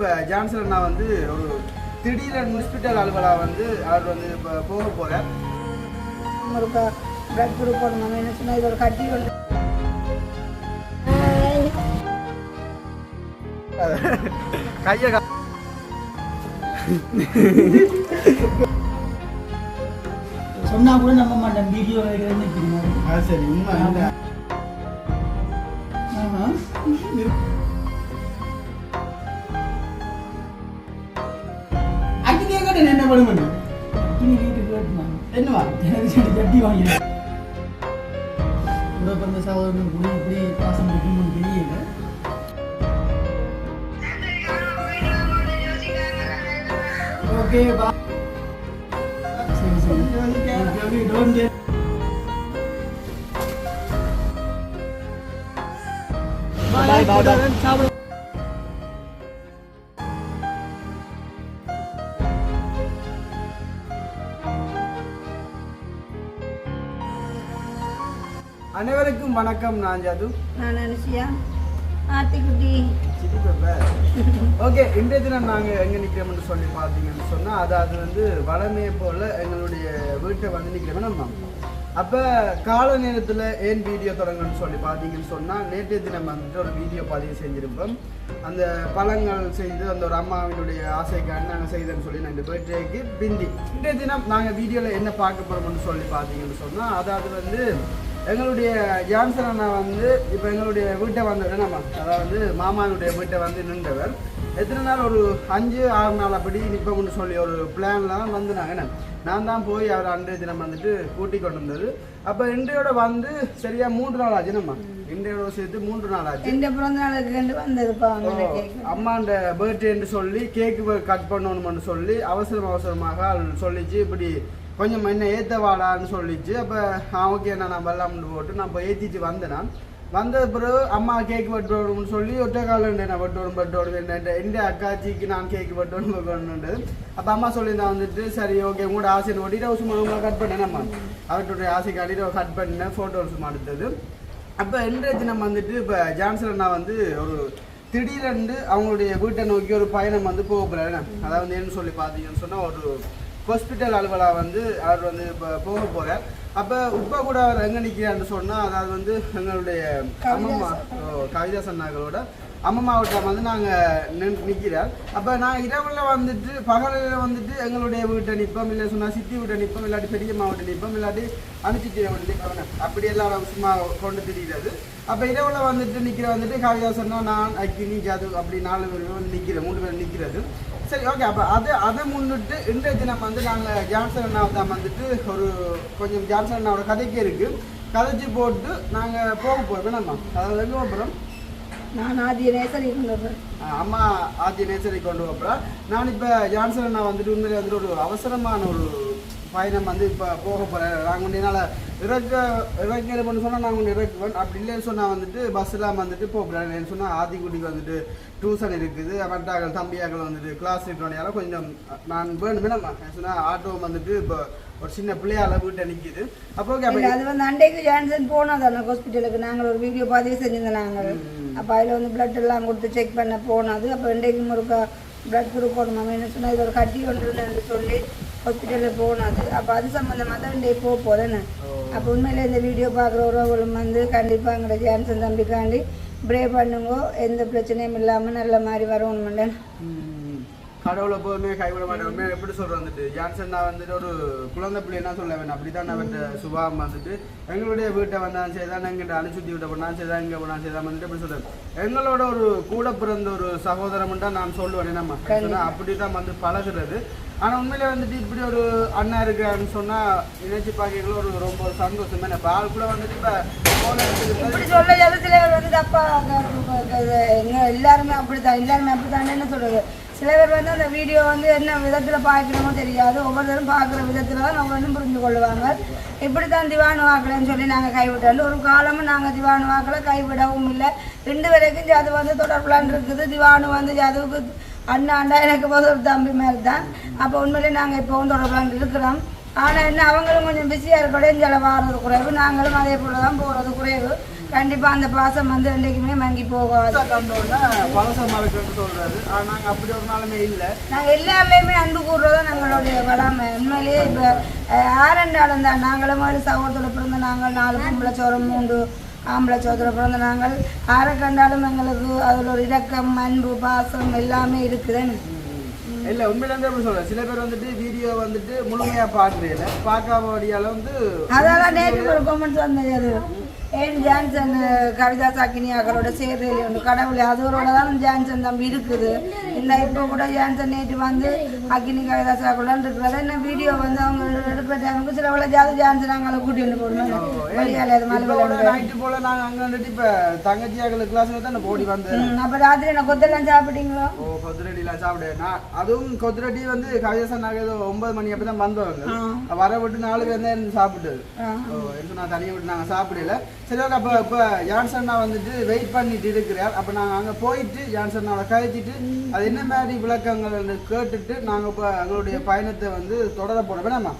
இப்போ ஜான்சன் அண்ணா வந்து ஒரு திடீரென ஹாஸ்பிட்டல் அலுவலாக வந்து அவர் வந்து இப்போ போக போகிறார் ஒருக்கா பிளட் குரூப் போடணும் என்ன சொன்னால் கட்டி கையை சொன்னா கூட நம்ப மாட்டேன். வீடியோ சரி உண்மை. பண்ணுங்க அக்கினி கேட்டு கேட்டுனாங்க என்னவா? எனக்கு சரி ஜட்டி வாங்கினேன் கூட பிறந்த சகோதரன் கூட இப்படி பாசம் இருக்குன்னு தெரியல. ஓகே பா. சரி சரி. Don't bye bye bye. சாப்பிடு. அனைவருக்கும் வணக்கம் நான் ஜாது. நான் நினச்சியா ஆத்திக்குட்டி ஓகே இன்றைய தினம் நாங்கள் எங்கே நிற்கிறோம்னு சொல்லி பார்த்தீங்கன்னு சொன்னால் அதாவது வந்து வளமையை போல் எங்களுடைய வீட்டை வந்து நிற்கிறோம் நம்ம அப்போ கால நேரத்தில் ஏன் வீடியோ தொடங்கணும்னு சொல்லி பார்த்தீங்கன்னு சொன்னால் நேற்றைய தினம் வந்துட்டு ஒரு வீடியோ பதிவு செஞ்சிருப்போம் அந்த பழங்கள் செய்து அந்த ஒரு அம்மாவினுடைய ஆசைக்காக நாங்கள் செய்தோன்னு சொல்லி நாங்கள் பர்த்டேக்கு பிந்தி. இன்றைய தினம் நாங்கள் வீடியோவில் என்ன பார்க்க போகிறோம்னு சொல்லி பார்த்தீங்கன்னு சொன்னால் அதாவது வந்து எங்களுடைய ஜான்சன் அண்ணா வந்து இப்போ எங்களுடைய வீட்டை நம்ம அதாவது மாமானுடைய வீட்டை வந்து நின்றவர். எத்தனை நாள்? ஒரு அஞ்சு ஆறு நாள் அப்படி நிற்போம்னு சொல்லி ஒரு பிளான்லாம் வந்து நாங்கள் நான் தான் போய் அவர் அன்றைய தினம் வந்துட்டு கூட்டி கொண்டு வந்தது. அப்போ இன்றையோட வந்து சரியா மூன்று நாள் ஆச்சு. நம்ம இன்றையோட சேர்த்து மூன்று நாள் ஆச்சு. எந்த பிறந்த நாளுக்கு வந்ததுப்பா அம்மாண்ட பர்த்டேன்னு சொல்லி கேக்கு கட் பண்ணணும்னு சொல்லி அவசரம் அவசரமாக சொல்லிச்சு இப்படி கொஞ்சம் என்ன ஏற்ற வாடான்னு சொல்லிச்சு. அப்போ ஓகே நான் நான் வரலாம்னு போட்டு நான் இப்போ ஏற்றிட்டு வந்தேன் நான் வந்த பிறகு அம்மா கேக் வெட்டுவோம்னு சொல்லி ஒற்றை காலம் நான் வெட்டுவோம் வெட்டுவோம் என்ன எந்த அக்காச்சிக்கு நான் கேக் வெட்டுவோம் வெட்டணுன்றது அப்போ அம்மா சொல்லியிருந்தா வந்துட்டு சரி ஓகே உங்களோட ஆசையை ஒட்டிட்டு சும்மா உங்களை கட் பண்ணேன் அம்மா அவர்களுடைய ஆசைக்காண்டி கட் பண்ணேன் ஃபோட்டோ சும்மா எடுத்தது. அப்போ இன்றைய தினம் வந்துட்டு இப்போ ஜான்சன் அண்ணா வந்து ஒரு திடீரென்று அவங்களுடைய வீட்டை நோக்கி ஒரு பயணம் வந்து போக போகிறேன் அதாவது என்ன சொல்லி பார்த்தீங்கன்னு சொன்னால் ஒரு ஹாஸ்பிட்டல் அலுவலாக வந்து அவர் வந்து இப்போ போக போகிறார் அப்போ இப்போ கூட அவர் எங்கே நிற்கிறான்னு சொன்னால் அதாவது வந்து எங்களுடைய அம்மம்மா கவிதா சன்னாக்களோட அம்மம்மாவட்டம் வந்து நாங்கள் நிற்கிறார் அப்போ நான் இரவில் வந்துட்டு பகலில் வந்துட்டு எங்களுடைய வீட்டை நிற்போம் இல்லை சொன்னால் சித்தி வீட்டை நிற்போம் இல்லாட்டி பெரிய மாவட்ட நிற்போம் இல்லாட்டி அனுச்சித்தி வீட்டை நிற்போம் அப்படி எல்லாம் சும்மா கொண்டு திரிகிறது அப்போ இரவில் வந்துட்டு நிற்கிற வந்துட்டு காளிதாஸ் சொன்னா நான் அக்கினி ஜாது அப்படி நாலு பேர் வந்து நிற்கிறேன் மூணு பேர் நிற்கிறது சரி ஓகே அப்போ அதை அதை முன்னிட்டு இன்றைய தினம் வந்து நாங்கள் ஜான்சன் அண்ணா தான் வந்துட்டு ஒரு கொஞ்சம் ஜான்சன் அண்ணாவோட கதைக்கு இருக்குது கதைச்சு போட்டு நாங்கள் போக போகிறோம் நம்ம அதாவது எங்கே போகிறோம் நான் ஆதிய நேசரி கொண்டு வரேன் அம்மா ஆத்திய நேச்சரை கொண்டு போகிறோம் நான் இப்போ ஜான்சன் அண்ணா வந்துட்டு உண்மையிலே வந்துட்டு ஒரு அவசரமான ஒரு பயணம் வந்து இப்போ போக போகிறேன் நாங்கள் வந்து என்னால் இறக்க இறக்க பண்ண சொன்னால் நாங்கள் ஒன்று இறக்குவேன். அப்படி இல்லைன்னு சொன்னால் வந்துட்டு பஸ்ஸெலாம் வந்துட்டு போகிறேன் சொன்னால் ஆதிக்குட்டிக்கு வந்துட்டு டியூஷன் இருக்குது. மட்டாக்கள் தம்பியாக்கள் வந்துட்டு கிளாஸ் இருக்கிறனால கொஞ்சம் நான் வேணுமே நம்ம சொன்னால் ஆட்டோ வந்துட்டு இப்போ ஒரு சின்ன பிள்ளையால வீட்டை நிற்கிது அப்போ இல்ல, அது வந்து அன்றைக்கு ஜான்சன் போனோம் தானே ஹாஸ்பிட்டலுக்கு நாங்கள் ஒரு வீடியோ பதிவு செஞ்சிருந்தோம் நாங்கள் அப்போ அதில் வந்து பிளட் எல்லாம் கொடுத்து செக் பண்ண போனது. அப்போ இன்றைக்கும் ஒரு பிளட் குரூப் போடணும்? என்ன சொன்னால் இது ஒரு கட்டி ஒன்று சொல்லி ஹாஸ்பிட்டலில் போனது அப்போ அது சம்மந்தமாக தான் டே போக போகிறேன்னு அப்போ உண்மையிலே இந்த வீடியோ பார்க்குற உறவுகளும் வந்து கண்டிப்பாக எங்களோட ஜான்சன் தம்பிக்காண்டி ப்ரே பண்ணுங்க எந்த பிரச்சனையும் இல்லாமல் நல்ல மாதிரி வரும் ம். கடவுளை எப்போதுமே கைவிட மாட்டேன் எப்படி சொல்ற வந்துட்டு? ஜான்சன் நான் வந்துட்டு ஒரு குழந்தை பிள்ளைன்னா சொல்ல வேண்டாம் அப்படித்தான் நான் அவர்கிட்ட சுபாவம் வந்துட்டு எங்களுடைய வீட்டை வந்தாலும் சரி தான் எங்கிட்ட அனுசுத்தி விட்ட பண்ணாலும் சரி தான் இங்கே போனாலும் சரி தான் வந்துட்டு எப்படி சொல்றேன் எங்களோட ஒரு கூட பிறந்த ஒரு சகோதரம் தான் நான் சொல்லுவேன் நம்ம சொன்னா அப்படி தான் வந்து பழகுறது. ஆனா உண்மையிலே வந்துட்டு இப்படி ஒரு அண்ணா இருக்கான்னு சொன்னா நினைச்சு பார்க்கல ஒரு ரொம்ப சந்தோஷம். இப்போ ஆள் கூட வந்துட்டு இப்போ இப்படி சொல்ல சில பேர் வந்து தப்பா எங்க எல்லாருமே அப்படித்தான் எல்லாருமே அப்படித்தான் என்ன சொல்றது? சில பேர் வந்து அந்த வீடியோ வந்து என்ன விதத்தில் பார்க்கணுமோ தெரியாது. ஒவ்வொருத்தரும் பார்க்குற விதத்தில் தான் ஒவ்வொன்றும் புரிஞ்சு கொள்ளுவாங்க. இப்படி தான் திவானு வாக்கலன்னு சொல்லி நாங்கள் கைவிட்டோம். ஒரு காலமும் நாங்கள் திவானு வாக்கில் கைவிடவும் இல்லை. ரெண்டு வரைக்கும் அது வந்து தொடர்புலான் இருக்குது. திவானு வந்து அதுக்கு அண்ணா அண்டா எனக்கு போது ஒரு தம்பி மாதிரி தான். அப்போ உண்மையிலே நாங்கள் இப்போவும் தொடர்புலான் இருக்கிறோம். ஆனால் என்ன அவங்களும் கொஞ்சம் பிஸியாக இருக்கக்கூடிய இங்கே வாரது குறைவு. நாங்களும் அதே போல் தான் போகிறது குறைவு. கண்டிப்பா அந்த பாசம் வந்து என்றைக்குமே மங்கி போகாது. சொல்றாரு. ஆனா நாங்க அப்படி ஒரு நாளுமே இல்ல. நாங்கள் எல்லாருலேயுமே அன்பு கூறுறதும் நம்மளுடைய வளமை. உண்மையிலேயே இப்போ ஆரண்டாலும் தான். நாங்களும் ஒரு சகோதரத்தில் பிறந்த நாங்கள் நாலு பொம்பளை சோரம் மூன்று ஆம்பளை சோதரை பிறந்த நாங்கள். ஆரை கண்டாலும் எங்களுக்கு அதில் ஒரு இரக்கம் அன்பு பாசம் எல்லாமே இருக்குதுன்னு. இல்ல உண்மையில இருந்து எப்படி சொல்றேன். சில பேர் வந்துட்டு வீடியோ வந்துட்டு முழுமையா பாக்குறீங்க பார்க்காம வழியால வந்து அதெல்லாம் நேற்று ஒரு கமெண்ட்ஸ் வந்தது ஏன் ஜான்சன் கவிதா சாக்கினி அவர்களோட சேர்றதுல ஒன்று கடவுளை அதோட தான் ஜான்சன் தம்பி இருக்குது. இந்த இப்போ கூட ஜான்சன் நேற்று வந்து அக்கினி கவிதா சாக்குடன் இருக்கிறது என்ன வீடியோ வந்து அவங்க எடுக்கிற டைமுக்கு சில வேலை ஜாது ஜான்சன் அங்கே கூட்டிட்டு போடணும் வழியால் அது இப்ப நைட்டு போல நாங்க அங்க வந்துட்டு இப்ப தங்கச்சியாக்கள் கிளாஸ்ல தான் ஓடி வந்தேன் அப்போ ராத்திரி என்ன கொத்தெல்லாம் சாப்பிட்டீங்களோ? ஓ கொத்துரடிலாம் சாப்பிடு நான் அதுவும் கொத்துரடி வந்து கவிதா நாங்க ஏதோ ஒன்பது மணி அப்படி தான் வந்தவங்க வர விட்டு நாலு பேர் தான் சாப்பிட்டு ஓ எடுத்து நான் தனியாக விட்டு நாங்கள் சாப்பிடல. சரி ஓகே அப்போ இப்போ ஜான்சன்னா வந்துட்டு வெயிட் பண்ணிட்டு இருக்கிறார். அப்போ நாங்கள் அங்கே போயிட்டு ஜான்சன்னாவை கழிச்சிட்டு அது என்ன மாதிரி விளக்கங்கள் கேட்டுட்டு நாங்கள் இப்போ எங்களுடைய பயணத்தை வந்து தொடர போகிறோம் வேணாமா?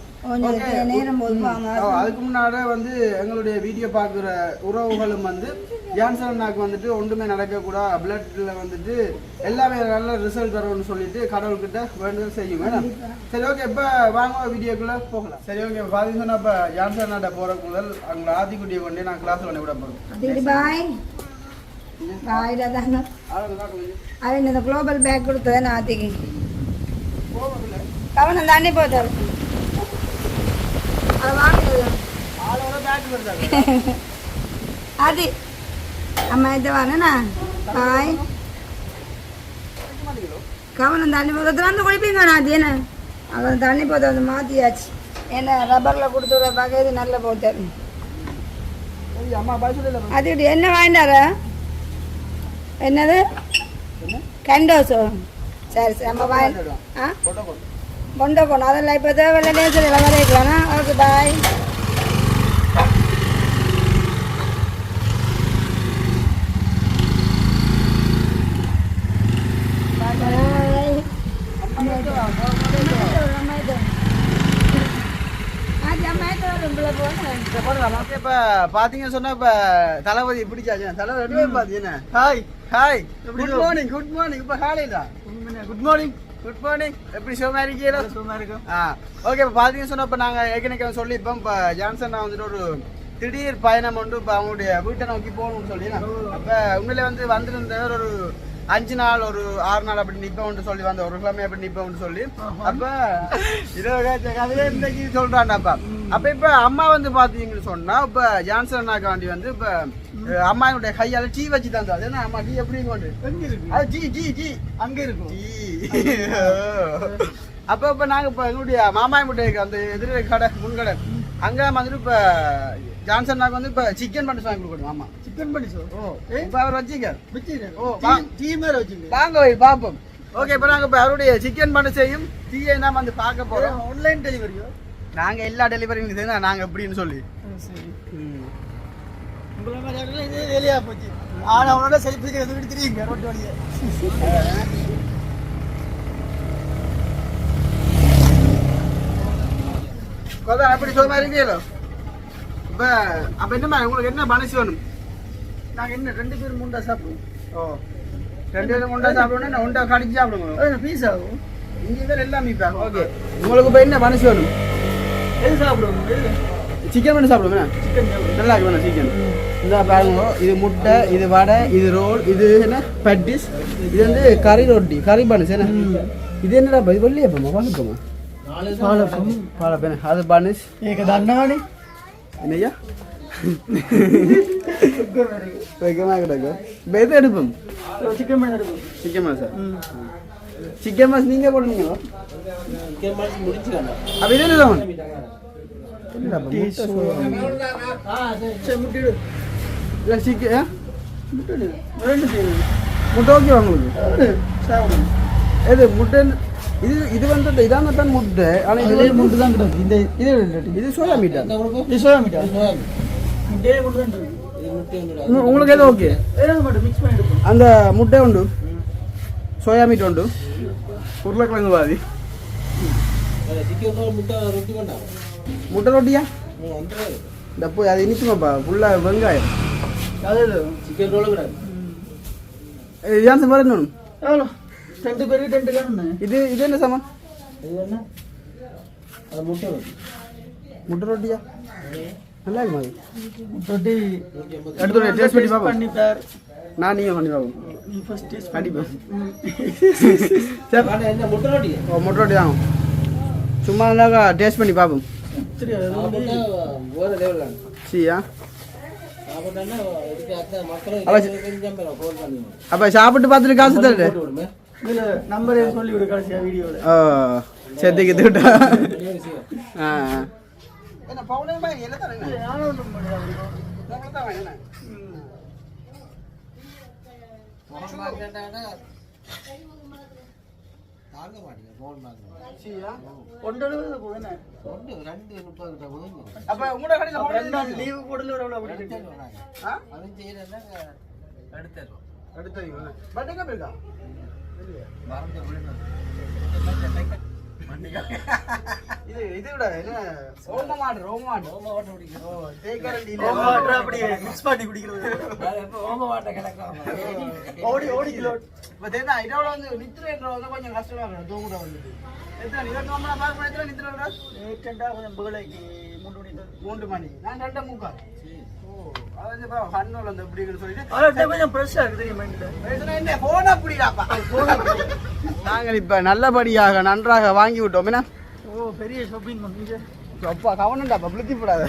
அதுக்கு முன்னாடி வந்து எங்களுடைய வீடியோ பார்க்குற உறவுகளும் வந்து ஜான்சன் அண்ணாக்கு வந்துட்டு ஒன்றுமே நடக்கக்கூடாது பிளட்ல வந்துட்டு எல்லாமே நல்ல ரிசல்ட் வரும்னு சொல்லிட்டு கடவுள்கிட்ட வேண்டுதல் செய்யும் வேணாம் சரி ஓகே இப்போ வாங்க வீடியோக்குள்ளே போகலாம். சரி ஓகே பாதி சொன்னா இப்போ ஜான்சன் அண்ணாட்ட போகிறக்குள்ள அங்கே ஆதிக்குட்டியை கொண்டு நான் கிளாஸ் பண்ணி விட தாங்க அவன் இந்த குளோபல் பேக் கொடுத்தது நான் ஆத்திக்கு கவனம் தாண்டி போத்தாரு அதை வாங்கினது ஆளோட பேக் வருதாங்க அது அம்மா இது வாங்கண்ணா பாய். கவனம் தண்ணி போகிறது வந்து குளிப்பீங்க அது என்ன? அவன் தண்ணி போதை வந்து மாற்றியாச்சு என்ன ரப்பரில் கொடுத்துற பகைது நல்ல போட்டார் சரி அம்மா பாய் என்ன வாங்கிட்டாரா என்னது? கண்டோசோ. சரி சரி நம்ம வாங்கி ஆ? போட்டோ கொண்டு போகணும். அதெல்லாம் இப்போ தேவையில்ல நேசர் எல்லாம் வரைக்கலாம்னா ஓகே பாய் இப்ப பாத்தீங்க சொன்னா இப்ப தளபதி பிடிச்சாச்சு. தளபதி ரெண்டு பேரும் பாத்தீங்க. Hi hi good morning good morning இப்ப ஹாலிடா. குட் மார்னிங் குட் மார்னிங் எப்படி சுகமா இருக்கீங்களா சுகமா இருக்கும். ஆ ஓகே இப்போ பாத்தீங்க சொன்னா இப்ப நாங்க ஏற்கனவே சொல்லியிருப்போம் இப்ப ஜான்சன் நான் வந்துட்டு ஒரு திடீர் பயணம் வந்து இப்ப அவங்களுடைய வீட்டை நோக்கி போகணும்னு சொல்லி அப்ப உண்மையில வந்து வந்திருந்தவர் ஒரு அஞ்சு நாள் ஒரு ஆறு நாள் அப்படி நிப்போம்னு சொல்லி வந்த ஒரு கிழமை அப்படி நிப்போம்னு சொல்லி. அப்ப இருபது கதையே இன்னைக்கு சொல்றான்டாப்பா அப்ப. இப்ப அம்மா வந்து பாத்தீங்கன்னு சொன்னா இப்ப ஜான்சன் அண்ணாக்காண்டி வந்து இப்ப அம்மாவுடைய கையால டீ வச்சு தந்தா அது என்ன அம்மா டீ எப்படி கொண்டு எங்க இருக்கு அது ஜி ஜி ஜி அங்க இருக்கும் டீ. அப்ப இப்ப நாங்க இப்ப எங்களுடைய மாமாய் முட்டைக்கு அந்த எதிர கடை முன்கடை. அங்க வந்துட்டு இப்ப ஜான்சன் நாக்கு வந்து இப்ப சிக்கன் பண்ணி வாங்கி கொடுக்கணும் ஆமா சிக்கன் பண்ணி ஓ இப்ப அவர் வச்சுக்க வச்சுக்கிறேன் ஓ, டீ மேல வச்சுங்க வாங்க வை பாப்போம் ஓகே இப்போ நாங்க இப்போ அவருடைய சிக்கன் பண்ண செய்யும் டீயை தான் வந்து பார்க்க போறோம். ஆன்லைன் டெலிவரியோ நாங்க எல்லா டெலிவரியும் செய்யணும் நாங்க எப்படின்னு சொல்லி. சரி. உங்களை மாதிரி இதே வேலையா போச்சு. ஆனா அவனோட செல்ஃபி எடுத்துக்கிட்டு தெரியுங்க ரோட்டு வழியே. கொதா எப்படி சொல்ல மாதிரி இருக்கீங்களோ இப்போ அப்போ என்னம்மா உங்களுக்கு என்ன மனசு வேணும்? நாங்க என்ன ரெண்டு பேரும் மூண்டா சாப்பிடுவோம். ஓ ரெண்டு பேரும் உண்டா சாப்பிடணும் நான் உண்டா கடிச்சு சாப்பிடுங்க பீஸ் ஆகும். இங்கே தான் எல்லாமே இப்போ ஓகே. உங்களுக்கு இப்போ என்ன மனசு வேணும்? எது சாப்பிடுவோம் சிக்கன் சிக்கன் சாப்பிடுவோம் நல்லா இருக்கு வேணும் சிக்கன் இந்த பாருங்க இது முட்டை இது வடை இது ரோல் இது என்ன? பட்டிஸ் இது வந்து கறி ரொட்டி கறி பனுஸ் என்ன? இது என்னடா இது வெள்ளியப்பமா வாழைப்பமா பாலப்பம். வாழைப்பேன அது பனுஸ். ஏக தண்டானி என்னய்யா? வைக்கமா கிடக்கும் எது எடுப்போம். சிக்கன் பண்ணி எடுப்போம். சிக்கன் மாஸ் சிக்கன் மாஸ் நீங்கள் போடுறீங்களோ அப்போ இது என்ன முட்டை ஓகே உங்களுக்கு எது முட்டை இது இது வந்து இதான தான் முட்டை ஆனால் இது இதுலேயே முட்டு தான் கிடக்கு இந்த இது இது சோயா மீட்டா இது சோயா மீட்டா முட்டையே கொண்டு உங்களுக்கு எது ஓகே அந்த முட்டை உண்டு சோயா மீட் உண்டு உருளைக்கிழங்கு பாதி முட்டை ரொட்டியா? இந்த போய் அது இனிக்குமாப்பா ஃபுல்லாக வெங்காயம். சிக்கன் ரோல் கூட ஏன் சார் வரணும் எவ்வளோ? ரெண்டு பேருக்கு ரெண்டு காணுண்ணே இது இது என்ன சாமான் இது என்ன? அது முட்டை ரொட்டி. முட்டை ரொட்டியா? நல்லா இருக்குமா அது ரொட்டி எடுத்து டேஸ்ட் பண்ணி பார்ப்போம். பண்ணி நான் நீங்கள் பண்ணி பார்ப்போம். நீ ஃபர்ஸ்ட் டேஸ்ட் கண்டிப்பா. ஆனா என்ன முட்டை ரொட்டி? ஓ முட்டை ரொட்டி தான் சும்மா இருந்தாக்கா டேஸ்ட் பண்ணி பார்ப்போம். அப்போ சாப்பிட்டு பார்த்துட்டு காசு இதுல நம்பரே சொல்லி விடு கடைசியா வீடியோல. ஓ ஆ தாங்க மாட்டீங்க ஃபோன் போதுண்ணே ஒன்று ரெண்டு முப்பது கிட்ட போதுங்க அப்போ உங்களோட கடையில் ரெண்டு நாள் லீவு போடல அப்படி ஆ? அதுவும் செய்யறதுனா எடுத்துருவோம் அடுத்த பட் எங்கே போயிருக்கா? மறந்து இது இது விட என்ன ரோம மாடு ரோம மாடு வாட்டை ஓ தேக்கரண்டி அப்படியே மிக்ஸ் பண்ணி குடிக்கிறது வாட்டை கிடக்கும் ஓடி ஓடி கிலோ இப்போ இதோட வந்து நித்திரன்ற வந்து கொஞ்சம் கஷ்டமா இருக்கும் தூங்குற வந்துட்டு எத்தனை இருபத்தி ஒன்பது பார்க்க நித்திரன்றா நேற்றண்டா கொஞ்சம் புகழைக்கு மூணு மணி மூன்று மணி நான் ரெண்டு முக்கால் ஓ நாங்கள் இப்போ நல்லபடியாக நன்றாக வாங்கி விட்டோம். என்ன? ஓ பெரிய ஷாப்பிங் பண்ணீங்க அப்பா கவனண்டாப்பா புளுத்தி போடாத.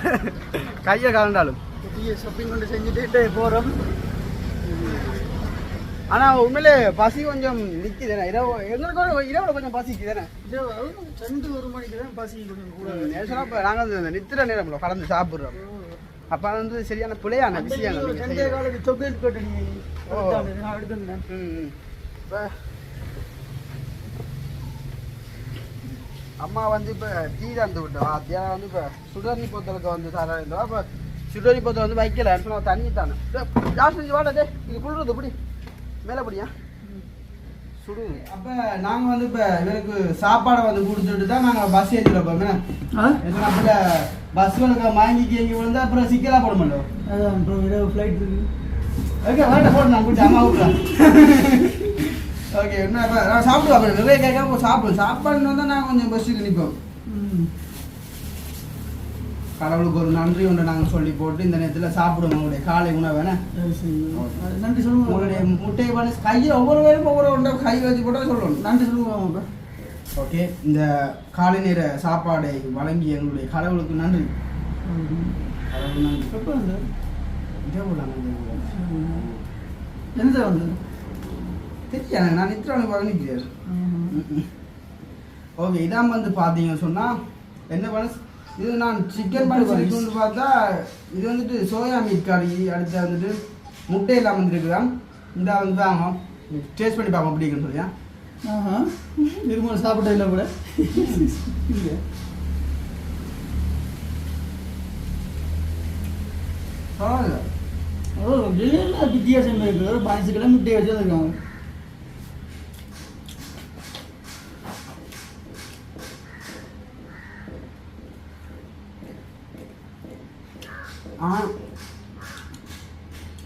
கையை கவனிட்டாலும் பெரிய ஷாப்பிங் கொண்டு செஞ்சுட்டு போகிறோம் ஆனா உண்மையிலே பசி கொஞ்சம் நிக்குதுண்ணே இரவு எங்களுக்கு இரவுல கொஞ்சம் பசிக்குதுண்ணே ரெண்டு ஒரு மணிக்கு தான் பசி கொஞ்சம் கூட. நேசனா இப்போ நாங்கள் நித்திர நேரம்ல கலந்து சாப்பிட்றோம். அப்போ அது வந்து சரியான ரெண்டே காலுக்கு சாக்லேட் கட்டு இப்போ அம்மா வந்து இப்போ டீ தந்து விட்டோம் அத்தியா வந்து இப்போ சுடரி பொத்தலுக்கு வந்து தர இருந்தோம் அப்போ சுடரி பொத்தல் வந்து வைக்கல சொன்னா தண்ணி தானே ஜாஸ்தி வாடா இது குளிர்றது இப்படி மேலே படியா? சுடு. அப்போ நாங்கள் வந்து இப்போ இவருக்கு சாப்பாடை வந்து கொடுத்துட்டு தான் நாங்கள் பஸ் ஏற்றிட்டு போமே எத்தனை அப்போ பஸ்களுக்கு வாங்கி கேங்கி விழுந்தா அப்புறம் சிக்கலாக போட மாட்டோம் அதான் அப்புறம் இரவு ஃப்ளைட் இருக்கு. ஓகே வேண்ட போட்டு நான் கூட்டி அம்மா விட்றேன் ஓகே என்ன நான் சாப்பிடுவோம் அப்புறம் நிறைய கேட்காம சாப்பிடுவோம் சாப்பாடு. வந்தால் நான் கொஞ்சம் பஸ்ஸுக்கு நிற்போம் ம். கடவுளுக்கு ஒரு நன்றி ஒன்று நாங்கள் சொல்லி போட்டு இந்த நேரத்தில் சாப்பிடுவோம் உங்களுடைய காலை உணவு நன்றி சொல்லுங்க. உங்களுடைய முட்டையை பண்ணி கையில் ஒவ்வொரு பேரும் ஒவ்வொரு ஒன்றை கை வச்சு போட்டால் சொல்லணும் நன்றி அப்போ ஓகே? இந்த காலை நேர சாப்பாடை வழங்கிய எங்களுடைய கடவுளுக்கு நன்றி. கடவுளுக்கு நன்றி. எப்போ வந்து உங்களுக்கு. எந்த வந்து தெரியாது நான் ஓகே இதான் வந்து பார்த்தீங்கன்னு சொன்னால் என்ன பண்ண இது நான் சிக்கன் பண்ணி வந்து பார்த்தா இது வந்துட்டு சோயா மீட் கறி அடுத்து வந்துட்டு முட்டையெல்லாம் வந்துருக்குதான் இந்த வந்து வாங்க. டேஸ்ட் பண்ணி பார்ப்போம் அப்படி இருக்குன்னு சொல்லியா? ஆஹா. திரும்ப சாப்பிட்டே இல்லை கூட இல்லை பரவாயில்ல. ஓ எல்லாம் வித்தியாசம் இருக்குது பாய்ஸுக்கெல்லாம் முட்டையை வச்சு இருக்காங்க ஆ.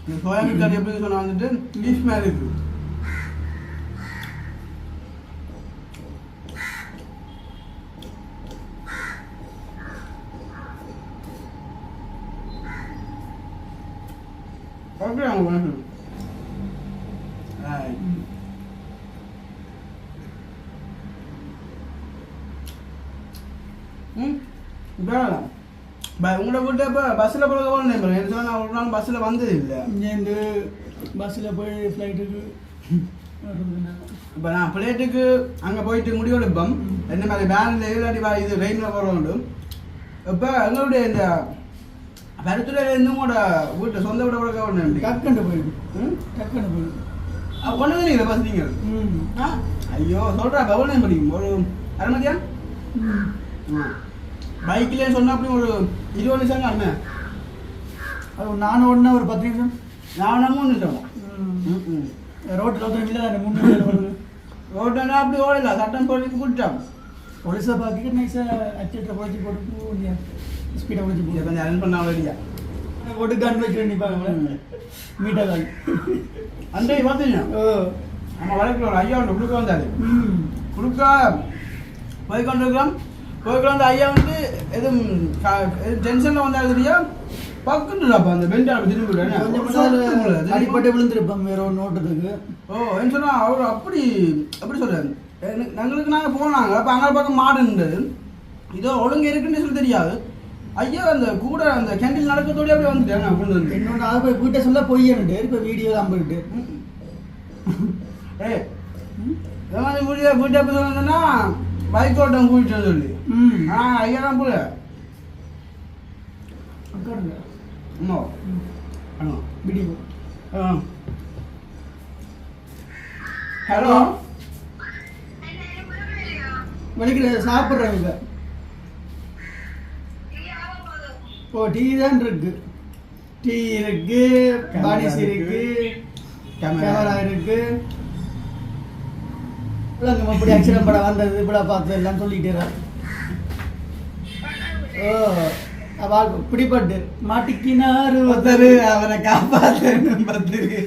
இந்த சோயாபீன் கறி எப்படி சொன்னா வந்துட்டு லீஃப் மாதிரி இருக்கு. வேணும் Right. ம் ப- உங்களோட வீட்டு இப்போ பஸ்ஸில் போக போகணும் என்ன சொன்னால் ஒரு நாள் பஸ்ஸில் வந்தது இல்லை இங்கேருந்து பஸ்ஸில் போய் ஃப்ளைட்டுக்கு இப்போ நான் பிளேட்டுக்கு அங்கே போயிட்டு முடிவு எடுப்போம் என்ன மாதிரி வேனில் இல்லாட்டி இது ரெயினில் போகிறோம் இப்போ எங்களுடைய இந்த பருத்துறையில இருந்து உங்களோட வீட்டு சொந்த வீட கூட கவர்மெண்ட் கக்கண்டு ம்? கக்கண்டு போயிடு ஒன்று நீங்கள் பஸ் நீங்கள். ம். ஆ ஐயோ சொல்கிறா பவனே படிக்கும். ஒரு அரை மதியா ம் பைக்லேயே சொன்னா அப்படி ஒரு இருபது நிமிஷம் காணுமே அது நானும் ஓடினா ஒரு பத்து நிமிஷம்? நான் மூணு நிமிஷம் ரோட்டில் ஒருத்தர் இல்லை தானே மூணு நிமிஷம் ரோட்டனா அப்படி ஓடல சட்டம் போட்டு குடிச்சான் ஒடிசா பார்க்க நைஸாக அச்சேட்டை குறைச்சி போட்டு இதை போட்டு கொஞ்சம் அரேஞ்ச் பண்ண ரெடியா போட்டு கன் வச்சு நிப்பாங்க மீட்டா கால் அன்றைக்கு பார்த்தீங்க நம்ம வழக்கில் ஒரு ஐயா ஒன்று கொடுக்க வந்தாரு. ம். கொடுக்க போய் கொண்டிருக்கிறோம் போய் கொண்டு ஐயா வந்து எதுவும் டென்ஷனில் வந்தாரு தெரியா பக்குன்றாப்பா அந்த பெண்டால் திரும்பி அடிப்பட்டு விழுந்திருப்பான் வேற ஒரு நோட்டத்துக்கு ஓ என்ன சொன்னா அவர் அப்படி எப்படி சொல்றாரு. எங்களுக்கு நாங்கள் போனாங்க. அப்போ அங்கே பக்கம் மாடு இருந்தது இதோ ஒழுங்கு இருக்குன்னு சொல்லி தெரியாது. ஐயா அந்த கூட அந்த கேண்டீன் நடக்கிறதோடய அப்படியே வந்துட்டேன். நான் கொண்டு வந்து. என்னோட ஆள் போய் வீட்டை சொல்ல பொய்யன்ட்டு இப்போ வீடியோ தான் போயிட்டு. ஏய் ஏமாந்து வீடியோ வீட்டை எப்படி சொன்னா பைக் ஓட்டம் கூட்டிட்டு சொல்லி. ம். ஆ ஐயா தான் போல. அம்மா. ஆமாம் வீடியோ. ஹலோ. வலிக்கிற சாப்பிட்றவங்க ஓ டீ தான் இருக்கு. டீ இருக்கு பானிஸ் இருக்கு. கேமரா இருக்கு. பிள்ளைங்க இப்படி அக்ஷரம் படம் வந்தது இப்படி பார்த்து எல்லாம் சொல்லிட்டே ஓ அவள் பிடிப்பட்டு மாட்டிக்கினாரு. ஒருத்தர் அவரை காப்பாற்றணும் பத்திருக்கு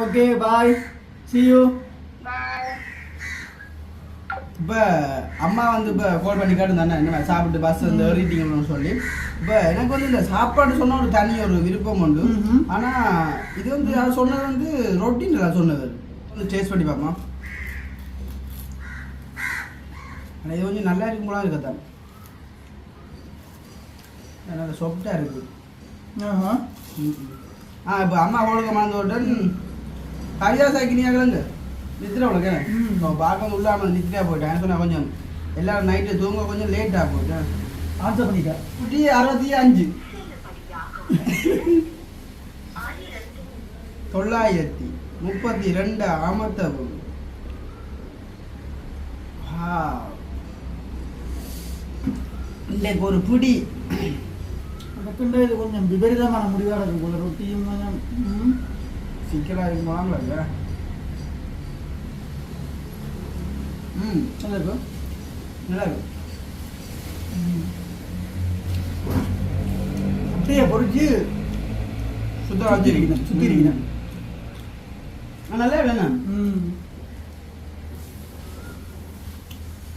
ஓகே பாய் see you. இப்போ அம்மா வந்து இப்போ ஃபோன் பண்ணி கேட்டுருந்தானே என்ன சாப்பிட்டு பஸ் வந்து ஏறிட்டீங்கன்னு சொல்லி. இப்போ எனக்கு வந்து இந்த சாப்பாடு சொன்ன ஒரு தனி ஒரு விருப்பம் உண்டு. ஆனால் இது வந்து யார் சொன்னது வந்து ரொட்டின் சொன்னது. வந்து டேஸ்ட் பண்ணி பார்ப்போமா? ஆனால் இது கொஞ்சம் நல்லா இருக்கும் போல இருக்கத்தான் நல்லா சொப்டாக இருக்கு. ஆஹா. ம், ம். ஆ இப்போ அம்மா ஒழுங்க மறந்துவிட்டன் ஹரியா சாக்கினியாகலங்க நித்திர ம். இப்போ பார்க்க உள்ளாம நித்திரையா போயிட்டேன். சொன்னா கொஞ்சம் எல்லாரும் நைட்டு தூங்க கொஞ்சம் லேட்டாக போயிட்டேன் ஆன்சர் பண்ணிட்டா குட்டி அறுபத்தி அஞ்சு. தொள்ளாயிரத்தி முப்பத்தி ரெண்டு அமர்த்தவும் இன்றைக்கு ஒரு பிடி. எனக்குண்டா இது கொஞ்சம் விபரீதமான முடிவாக இருக்கு போல ரொட்டியும் கொஞ்சம். சிக்கலாக இருக்குமாங்களா ம் நல்லா இருக்கும் நல்லா இருக்கு அப்படியே பொறிச்சு சுத்தம் வச்சிருக்கணும் சுத்தி இருக்கணும். நல்லா இல்லைண்ணா ம்.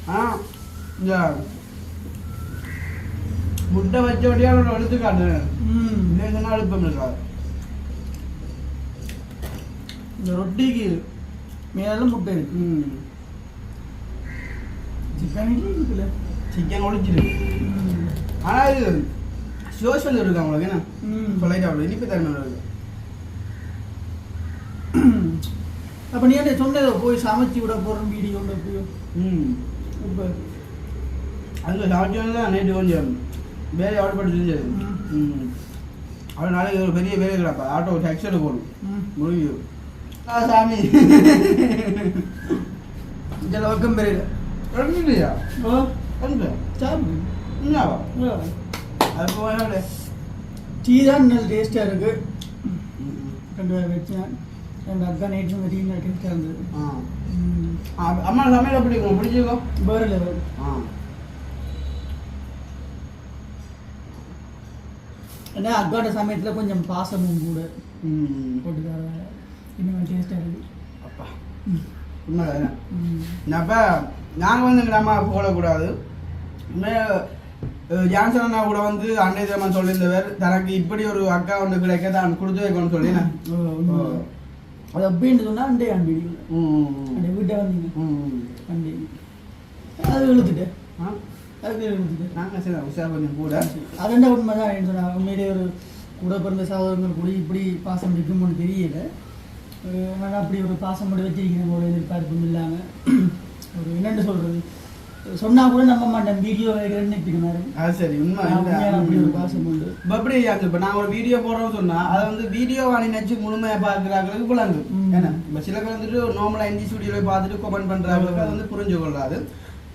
ஆ இந்த முட்டை வச்ச வழியாக எடுத்துக்காட்டு ம். இல்லைன்னா அழுப்பம் இருக்காது இந்த ரொட்டிக்கு மேல முட்டை இருக்கு. ம். சிக்கன் இருக்குல்ல சிக்கன் ஒழிச்சிருக்கு. ஆனால் இது சோஷியல் இருக்கு அவங்களுக்கு என்ன. சொல்லிட்டு அவ்வளோ இனிப்பு தன்மை இருக்கு அப்ப நீ என்ன சொன்னதை போய் சமைச்சு விட போறோம் வீடியோ போய் ம் இப்போ அதுக்கு சாப்பிட்டு தான் நேற்று கொஞ்சம் வேலை ஆர்டர் செஞ்சது ம். நாளைக்கு ஒரு பெரிய வேலை கிடப்பா ஆட்டோ டேக்ஸி ஆ சாமி இதில் வக்கம் பெரியல ஓ எங்க சாப்பிடு என்னவா ஓ. அது போய் டீ தான் நல்ல டேஸ்ட்டாக இருக்கு ரெண்டு பேர் வச்சேன் ரெண்டு அக்கா நைட்டு அந்த டீ நல்ல டேஸ்ட்டாக இருந்தது ஆ ம். ஆ, அம்மா சமையல் எப்படி இருக்கும் பிடிச்சிருக்கோம் லெவல் ஆ ஏன்னா அக்காவோட சமயத்தில் கொஞ்சம் பாசமும் கூட ம் போட்டுக்கார இன்னும் டேஸ்ட்டாக இருக்கு அப்பா ம். உண்மைதான் ம். நாங்கள் வந்து எங்கள் அம்மா போடக்கூடாது ஜான்சன் அண்ணா கூட வந்து அன்னை தேமன் சொல்லியிருந்தவர் தனக்கு இப்படி ஒரு அக்கா ஒன்று கிடைக்க தான் கொடுத்து வைக்கணும்னு சொல்லி. உண்மை. அது அப்படின்னு சொன்னால் அண்டே அண்டி. அண்டே வீட்டை வந்தீங்க. அண்டி. அது இழுத்துட்டேன் அதுக்கு இழுத்துட்டேன் நாங்கள் சரி உஷா கொஞ்சம் கூட. அதெண்டா உண்மைதான் சொன்னா உண்மையிலே ஒரு கூட பிறந்த சகோதரங்கள் கூட இப்படி பாசம் இருக்கும்னு தெரியல. நான் அப்படி ஒரு பாசம் மட்டும் வச்சிருக்கிறேன் எதிர்பார்ப்பும் இல்லாமல் ஒரு என்னென்னு சொல்றது? சொன்னா கூட நம்ப மாட்டேன். வீடியோ நினைப்பிக்கிறாரு அது சரி உண்மை. அப்படி ஒரு இல்லை. பாசம் உண்டு. எப்படி யாரு இப்போ நான் ஒரு வீடியோ போடுறோம்னு சொன்னா அதை வந்து வீடியோ வாணி நினச்சி முழுமையாக பார்க்குறாங்களுக்கு புலங்கு. ஏன்னா இப்போ சில பேர் வந்துட்டு நார்மலாக இந்தி ஸ்டுடியோவில் பார்த்துட்டு கமெண்ட் பண்ணுறாங்களுக்கு அது வந்து புரிஞ்சு கொள்ளாது.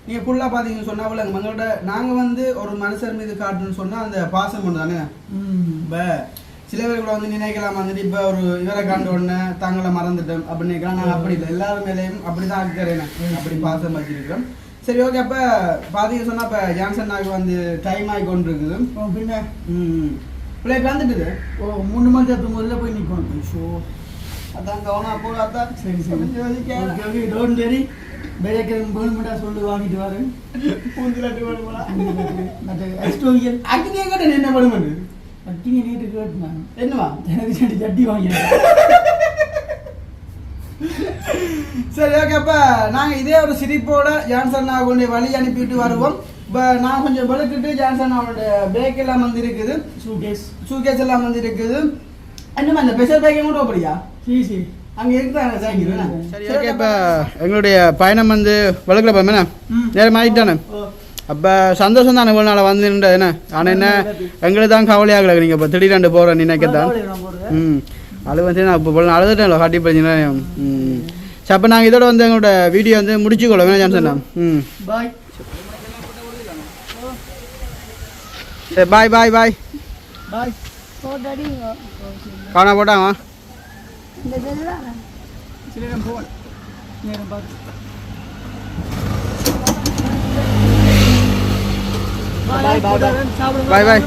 நீங்கள் ஃபுல்லாக பார்த்தீங்கன்னு சொன்னா புலங்க எங்களோட நாங்கள் வந்து ஒரு மனுஷர் மீது காட்டுன்னு சொன்னால் அந்த பாசம் ஒன்று தானே? இப்போ சில பேர் கூட வந்து நினைக்கலாம் வந்துட்டு இப்போ ஒரு இவரை கண்ட உடனே தங்களை மறந்துட்டோம் அப்படின்னு நினைக்கலாம். நாங்கள் அப்படி இல்லை. எல்லாரும் மேலேயும் அப்படி தான் இருக்கிறேன் அப்படி பாசம் வச்சிருக்கிறோம். சரி ஓகே அப்போ பார்த்தீங்க சொன்னால் இப்போ ஜான்சன் நாக்கு வந்து டைம் ஆகி கொண்டு இருக்குது பின்ன? வந்துட்டுது. ஓ மூணு மணி நேரத்துக்கு முதல்ல போய் நிற்கணும் ஷோ அதான் கவனம் அப்போ. அதான் சரி. சரி. டோன்ட் வெரி பேரக்கிழமை வேணுமெண்டா சொல்லி வாங்கிட்டு வரேன் பூந்திலாட்டு வேணுமா? மற்ற எக்ஸ்டோவியல் அக்னி எங்கிட்ட என்ன பண்ணுமெண்டு அக்கினி நேற்று கேட்டு நான் என்னவா எனக்கு ரெண்டு சட்டி வாங்கினேன் சரி ஓகே அப்போ நாங்கள் இதே ஒரு சிரிப்போட ஜான்சன் அவனுடைய வழி அனுப்பிட்டு வருவோம் இப்போ நான் கொஞ்சம் வெளுக்கிட்டு ஜான்சன் அவனுடைய பேக் எல்லாம் வந்து இருக்குது சூகேஸ் சூகேஸ் எல்லாம் வந்து இருக்குது என்னமா இந்த ஸ்பெஷல் பேக்கை மட்டும் அப்படியா சரி சரி அங்கே சாய்க்கிறேன் சரி, ஓகே இப்போ எங்களுடைய பயணம் வந்து வழுக்கல போய் என்ன ம். நேரம் ஆகிட்டானே அப்போ சந்தோஷம் தானே இவ்வளோ நாள் வந்து என்ன? ஆனால் என்ன? எங்களுக்கு தான் கவலையாகல நீங்கள் இப்போ திடீரெண்டு போகிற நினைக்கத்தான். வேணாம் ம். அது வந்து நான் இப்போ போல அழுதுட்டேன் காட்டி பிரச்சனை ம். சரி அப்போ நாங்கள் இதோட வந்து எங்களோட வீடியோ வந்து முடிச்சுக்கொள்ள வேணா ஜான்சன் ம். பாய். சரி பாய் பாய் பாய். பாய். காணா போட்டாங்க. இந்த செல்லான சில நேரம் போவேன்